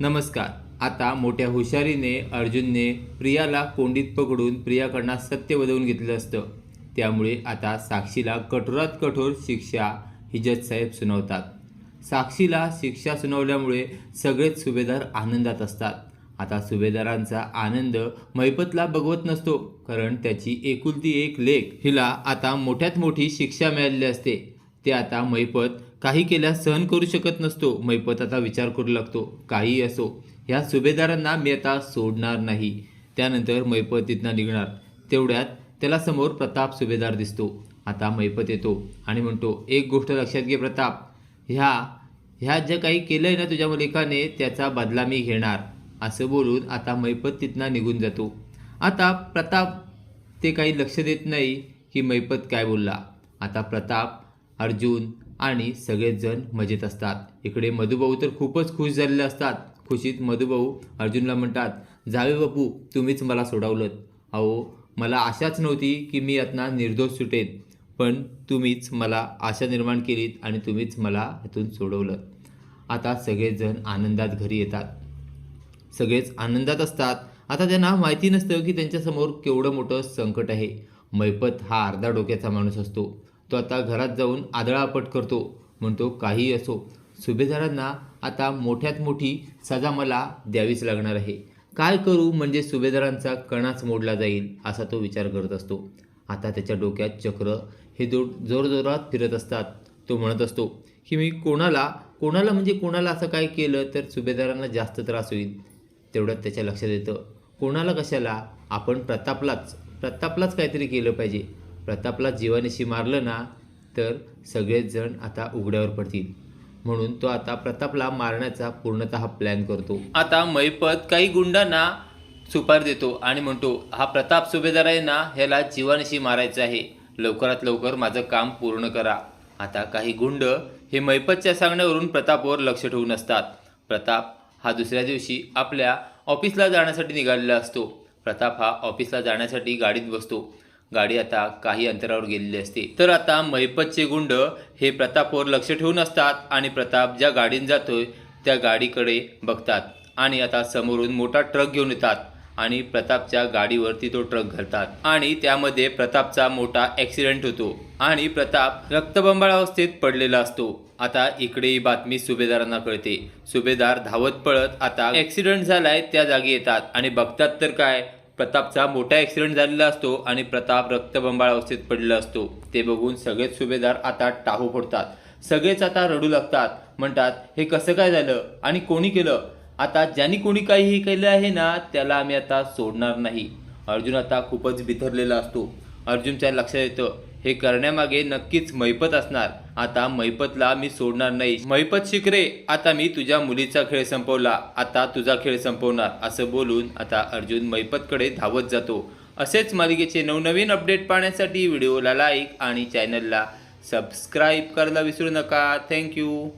नमस्कार. आता मोठ्या हुशारीने अर्जुनने प्रियाला कोंडीत पकडून प्रियाकडनं सत्य वदवून घेतलं असतं. त्यामुळे आता साक्षीला कठोरात कठोर शिक्षा ही साहेब सुनावतात. साक्षीला शिक्षा सुनावल्यामुळे सगळेच सुभेदार आनंदात असतात. आता सुभेदारांचा आनंद मैपतला बघवत नसतो कारण त्याची एकुलती एक लेख हिला आता मोठ्यात मोठी शिक्षा मिळालेली असते. ते आता मैपत काही केल्यास सहन करू शकत नसतो. मैपत आता विचार करू लागतो. काही असो ह्या सुभेदारांना मी आता सोडणार नाही. त्यानंतर मैपत तिथनं निघणार. तेवढ्यात त्याला समोर प्रताप सुभेदार दिसतो. आता मैपत येतो आणि म्हणतो एक गोष्ट लक्षात घे प्रताप. ह्या ह्या ज्या काही केलं आहे ना तुझ्या मुलिकाने त्याचा बदला मी घेणार. असं बोलून आता मैपत तिथनं निघून जातो. आता प्रताप ते काही लक्ष देत नाही की मैपत काय बोलला. आता प्रताप अर्जुन आणि सगळेच जण मजेत असतात. इकडे मधुभाऊ तर खूपच खुश झालेले असतात. खुशीत मधुभाऊ अर्जुनला म्हणतात जावे बापू तुम्हीच मला सोडवलं अहो मला आशाच नव्हती की मी यातना निर्दोष सुटेन पण तुम्हीच मला आशा निर्माण केलीत आणि तुम्हीच मला यातून सोडवलं आता सगळेजण आनंदात घरी येतात. सगळेच आनंदात असतात. आता त्यांना माहिती नसतं की त्यांच्यासमोर केवढं मोठं संकट आहे. मैपत हा अर्धा डोक्याचा माणूस असतो. तो आता घरात जाऊन आदळापट करतो म्हणतो काही असो. सुभेदारांना आता मोठ्यात मोठी सजा मला द्यावीच लागणार आहे. काय करू म्हणजे सुभेदारांचा कणाच मोडला जाईल असा तो विचार करत असतो. आता त्याच्या डोक्यात चक्र हे दो जोरजोरात फिरत असतात. तो म्हणत असतो की मी कोणाला कोणाला म्हणजे कोणाला असं काय केलं तर सुभेदारांना जास्त त्रास होईल? तेवढ्यात त्याच्या लक्षात येतं कोणाला कशाला? आपण प्रतापलाच प्रतापलाच काहीतरी केलं पाहिजे. प्रतापला जीवानिशी मारलं ना तर सगळेच जण आता उघड्यावर पडतील. म्हणून तो आता प्रतापला मारण्याचा पूर्णतः प्लॅन करतो. आता मैपत काही गुंडांना सुपार देतो आणि म्हणतो हा प्रताप सुभेदार आहे ना ह्याला जीवानिशी मारायचं आहे. लवकरात लवकर माझं काम पूर्ण करा. आता काही गुंड हे मैपतच्या सांगण्यावरून प्रतापवर लक्ष ठेवून असतात. प्रताप हा दुसऱ्या दिवशी आपल्या ऑफिसला जाण्यासाठी निघालेला असतो. प्रताप हा ऑफिसला जाण्यासाठी गाडीत बसतो. गाडी आता काही अंतरावर गेलेली असते. तर आता मैपतचे गुंड हे प्रतापवर लक्ष ठेवून असतात आणि प्रताप ज्या गाडीने जातोय त्या गाडीकडे बघतात आणि आता समोरून मोठा ट्रक घेऊन येतात आणि प्रतापच्या गाडीवरती तो ट्रक घालतात. आणि त्यामध्ये प्रतापचा मोठा ॲक्सिडेंट होतो आणि प्रताप रक्तबंबाळ अवस्थेत पडलेला असतो. आता इकडे ही बातमी सुभेदारांना कळते. सुभेदार धावत पळत आता ॲक्सिडेंट झालाय त्या जागी येतात. आणि बघतात तर काय? प्रतापचा मोठा ॲक्सिडेंट झालेला असतो आणि प्रताप रक्तबंबाळ अवस्थेत पडलेला असतो. ते बघून सगळेच सुभेदार आता टाहू फोडतात. सगळेच आता रडू लागतात. म्हणतात हे कसं काय झालं? आणि कोणी केलं? आता ज्यांनी कोणी काहीही केलं आहे ना त्याला आम्ही आता सोडणार नाही. अर्जुन आता खूपच बिथरलेला असतो. अर्जुनच्या लक्षात येतं हे करण्यामागे नक्कीच मैपत असणार. आता मैपतला मी सोडणार नाही. मैपत शिकरे आता मी तुझ्या मुलीचा खेळ संपवला. आता तुझा खेळ संपवणार असं बोलून आता अर्जुन मैपतकडे धावत जातो. असेच मालिकेचे नवनवीन अपडेट पाहण्यासाठी व्हिडिओला लाईक आणि चॅनलला सबस्क्राईब करायला विसरू नका. थँक्यू.